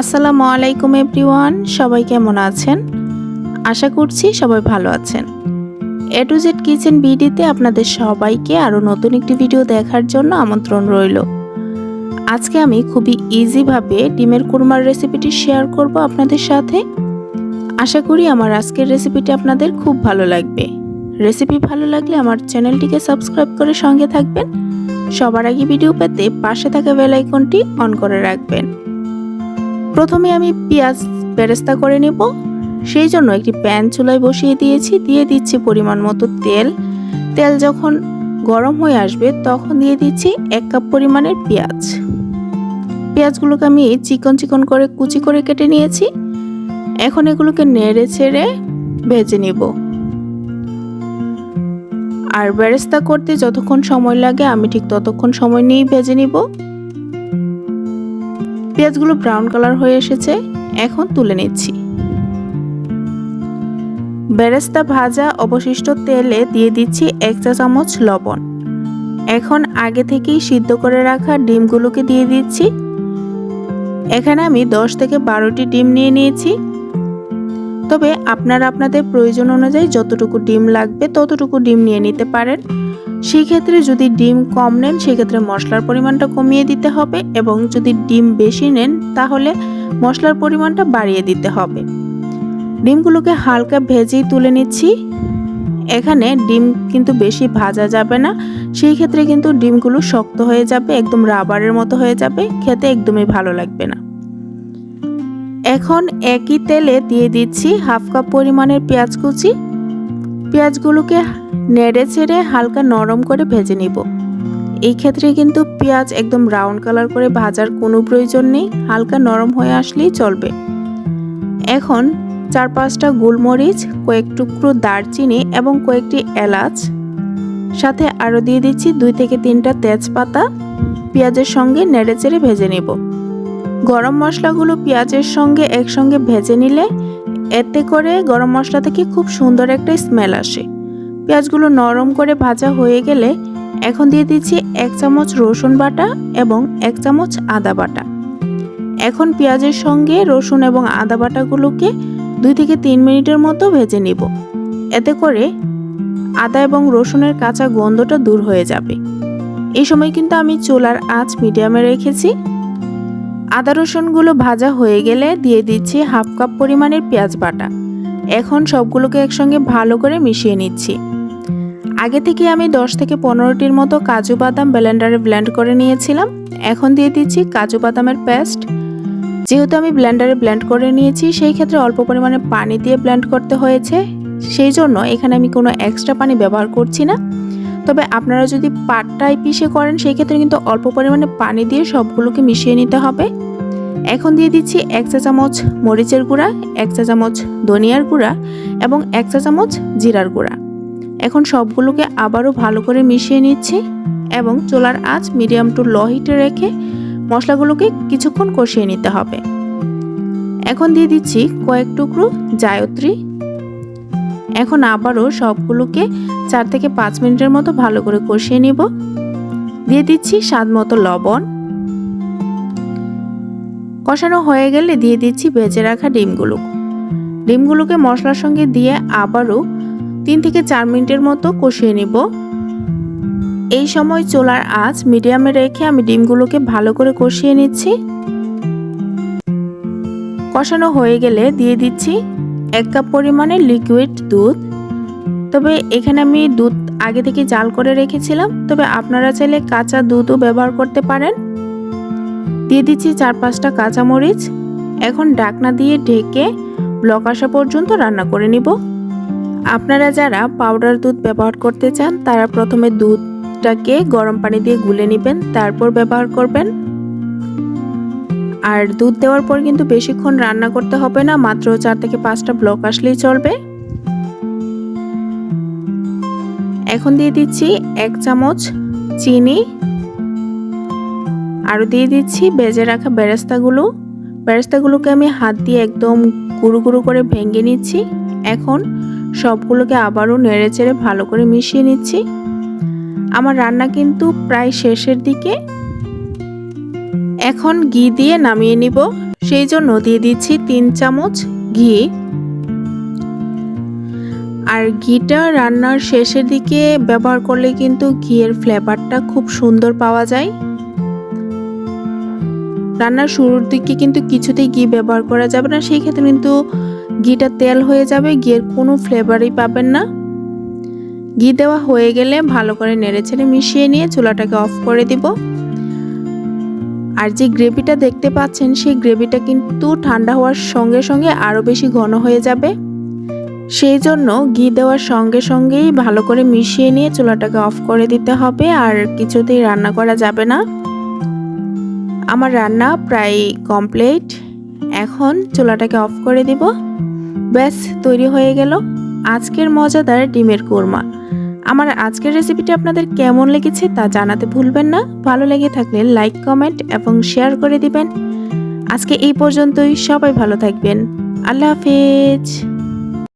আসসালামু আলাইকুম এভরিওয়ান, সবাই কেমন আছেন? আশা করছি সবাই ভালো আছেন। এ টু জেড কিচেন বিডিতে আপনাদের সবাইকে আরও নতুন একটি ভিডিও দেখার জন্য আমন্ত্রণ রইল। আজকে আমি খুবই ইজিভাবে ডিমের কুরমার রেসিপিটি শেয়ার করব আপনাদের সাথে। আশা করি আমার আজকের রেসিপিটি আপনাদের খুব ভালো লাগবে। রেসিপি ভালো লাগলে আমার চ্যানেলটিকে সাবস্ক্রাইব করে সঙ্গে থাকবেন। সবার আগে ভিডিও পেতে পাশে থাকা বেল আইকনটি অন করে রাখবেন। প্রথমে আমি পেঁয়াজ বেরেস্তা করে নেব। সেই জন্য একটি প্যান চুলায় বসিয়ে দিয়েছি। দিয়ে দিচ্ছি পরিমাণ মতো তেল। তেল যখন গরম হয়ে আসবে তখন দিয়ে দিচ্ছি এক কাপ পরিমাণের পেঁয়াজ। পেঁয়াজগুলোকে আমি চিকন চিকন করে কুচি করে কেটে নিয়েছি। এখন এগুলোকে নেড়ে ছেড়ে ভেজে নিব। আর বেরেস্তা করতে যতক্ষণ সময় লাগে আমি ঠিক ততক্ষণ সময় নিয়েই ভেজে নিব। পেঁয়াজগুলো ব্রাউন কালার হয়ে এসেছে, এখন তুলে নিচ্ছি। বেরেস্তা ভাজা অবশিষ্ট তেলে দিয়ে দিচ্ছি এক চা চামচ লবণ। এখন আগে থেকেই সিদ্ধ করে রাখা ডিমগুলোকে দিয়ে দিচ্ছি। এখানে আমি দশ থেকে বারোটি ডিম নিয়ে নিয়েছি। তবে আপনারা আপনাদের প্রয়োজন অনুযায়ী যতটুকু ডিম লাগবে ততটুকু ডিম নিয়ে নিতে পারেন। সেই ক্ষেত্রে যদি ডিম কম নেন, সেক্ষেত্রে মশলার পরিমাণটা কমিয়ে দিতে হবে এবং যদি ডিম বেশি নেন, তাহলে মশলার পরিমাণটা বাড়িয়ে দিতে হবে। ডিমগুলোকে হালকা ভেজেই তুলে নিচ্ছি। এখানে ডিম কিন্তু বেশি ভাজা যাবে না, সেই ক্ষেত্রে কিন্তু ডিমগুলো শক্ত হয়ে যাবে, একদম রাবারের মতো হয়ে যাবে, খেতে একদমই ভালো লাগবে না। এখন একই তেলে দিয়ে দিচ্ছি হাফ কাপ পরিমাণের পেঁয়াজ কুচি। পেঁয়াজগুলোকে নেড়ে ছেড়ে হালকা নরম করে ভেজে নিব। এই ক্ষেত্রে কিন্তু পেঁয়াজ একদম ব্রাউন কালার করে ভাজার কোনো প্রয়োজন নেই, হালকা নরম হয়ে আসলেই চলবে। এখন চার পাঁচটা গোলমরিচ, কয়েক টুকরো দারচিনি এবং কয়েকটি এলাচ, সাথে আরও দিয়ে দিচ্ছি দুই থেকে তিনটা তেজপাতা। পেঁয়াজের সঙ্গে নেড়ে চেড়ে ভেজে নিব। গরম মশলাগুলো পেঁয়াজের সঙ্গে একসঙ্গে ভেজে নিলে এতে করে গরম মশলা থেকে খুব সুন্দর একটা স্মেল আসে। পেঁয়াজগুলো নরম করে ভাজা হয়ে গেলে এখন দিয়ে দিচ্ছি এক চামচ রসুন বাটা এবং এক চামচ আদা বাটা। এখন পেঁয়াজের সঙ্গে রসুন এবং আদা বাটাগুলোকে দুই থেকে তিন মিনিটের মতো ভেজে নিব। এতে করে আদা এবং রসুনের কাঁচা গন্ধটা দূর হয়ে যাবে। এই সময় কিন্তু আমি চুলার আঁচ মিডিয়ামে রেখেছি। আদা রসুনগুলো ভাজা হয়ে গেলে দিয়ে দিচ্ছি হাফ কাপ পরিমাণের পেঁয়াজ বাটা। এখন সবগুলোকে একসঙ্গে ভালো করে মিশিয়ে নিচ্ছি। আগে থেকে আমি 10 থেকে পনেরোটির মতো কাজু বাদাম ব্লেন্ডারে ব্লেন্ড করে নিয়েছিলাম। এখন দিয়ে দিচ্ছি কাজু বাদামের পেস্ট। যেহেতু আমি ব্লেন্ডারে ব্লেন্ড করে নিয়েছি, সেই ক্ষেত্রে অল্প পরিমাণে পানি দিয়ে ব্লেন্ড করতে হয়েছে। সেই জন্য এখানে আমি কোনো এক্সট্রা পানি ব্যবহার করছি না। তবে আপনারা যদি পাটটাই পিষে করেন সেই ক্ষেত্রে কিন্তু অল্প পরিমাণে পানি দিয়ে সবগুলোকে মিশিয়ে নিতে হবে। এখন দিয়ে দিচ্ছি এক চা চামচ মরিচের গুঁড়া, এক চা চামচ ধনিয়ার গুঁড়া এবং এক চা চামচ জিরার গুঁড়া। এখন সবগুলোকে আবারও ভালো করে মিশিয়ে নিচ্ছি এবং চোলার আঁচ মিডিয়াম টু লো হিটে রেখে মশলাগুলোকে কিছুক্ষণ কষিয়ে নিতে হবে। এখন দিয়ে দিচ্ছি কয়েক টুকরো জায়ত্রী এখন আবারও সবগুলোকে চার থেকে পাঁচ মিনিটের মতো ভালো করে কষিয়ে নিব। দিয়ে দিচ্ছি স্বাদ মতো লবণ। কষানো হয়ে গেলে দিয়ে দিচ্ছি বেজে রাখা ডিমগুলো। ডিমগুলোকে মশলার সঙ্গে দিয়ে আবারও তিন থেকে চার মিনিটের মতো কষিয়ে নেব। এই সময় চোলার আঁচ মিডিয়ামে রেখে আমি ডিমগুলোকে ভালো করে কষিয়ে নিচ্ছি। কষানো হয়ে গেলে দিয়ে দিচ্ছি এক কাপ পরিমাণে লিকুইড দুধ। তবে এখানে আমি দুধ আগে থেকে জাল করে রেখেছিলাম। তবে আপনারা চাইলে কাঁচা দুধও ব্যবহার করতে পারেন। দিয়ে দিচ্ছি চার পাঁচটা কাঁচামরিচ। এখন ডাকনা দিয়ে ঢেকে ব্লক আসা পর্যন্ত রান্না করে নিব। আপনারা যারা পাউডার দুধ ব্যবহার করতে চান, তারা প্রথমে দুধটাকে গরম পানি দিয়ে গুলে নেবেন, তারপর ব্যবহার করবেন। আর দুধ দেওয়ার পর কিন্তু বেশিক্ষণ রান্না করতে হবে না, মাত্র চার থেকে পাঁচটা ব্লক আসলেই চলবে। এখন দিয়ে দিচ্ছি এক চামচ চিনি, আরও দিয়ে দিচ্ছি বেজে রাখা বেরেস্তাগুলো। বেরেস্তাগুলোকে আমি হাত দিয়ে একদম গুঁড়ো গুঁড়ো করে ভেঙে নিচ্ছি। এখন সবগুলোকে আবারও নেড়ে চেড়ে ভালো করে মিশিয়ে নিচ্ছি। আমার রান্না কিন্তু প্রায় শেষের দিকে। এখন ঘি দিয়ে নামিয়ে নিব। সেই জন্য দিয়ে দিচ্ছি তিন চামচ ঘি। আর ঘিটা রান্নার শেষের দিকে ব্যবহার করলে কিন্তু ঘিয়ের ফ্লেভারটা খুব সুন্দর পাওয়া যায়। রান্নার শুরুর দিকে কিন্তু কিছুতেই ঘি ব্যবহার করা যাবে না, সেই ক্ষেত্রে কিন্তু ঘিটা তেল হয়ে যাবে, ঘিয়ের কোনো ফ্লেভারই পাবেন না। ঘি দেওয়া হয়ে গেলে ভালো করে নেড়ে ছেড়ে মিশিয়ে নিয়ে চুলাটাকে অফ করে দিব। আর যে গ্রেভিটা দেখতে পাচ্ছেন, সেই গ্রেভিটা কিন্তু ঠান্ডা হওয়ার সঙ্গে সঙ্গে আরও বেশি ঘন হয়ে যাবে। সেই জন্য ঘি দেওয়ার সঙ্গে সঙ্গেই ভালো করে মিশিয়ে নিয়ে চুলাটাকে অফ করে দিতে হবে আর কিছুতেই রান্না করা যাবে না। আমার রান্না প্রায় কমপ্লিট। এখন চুলাটাকে অফ করে দিব। ব্যাস, তৈরি হয়ে গেল। আজকের মজাদার ডিমের কোরমা। আমার আজকের রেসিপিটি আপনাদের কেমন লেগেছে তা জানাতে ভুলবেন না। ভালো লেগে থাকলে লাইক কমেন্ট এবং শেয়ার করে দিবেন। আজকে এই পর্যন্তই। সবাই ভালো থাকবেন। আল্লাহ হাফেজ।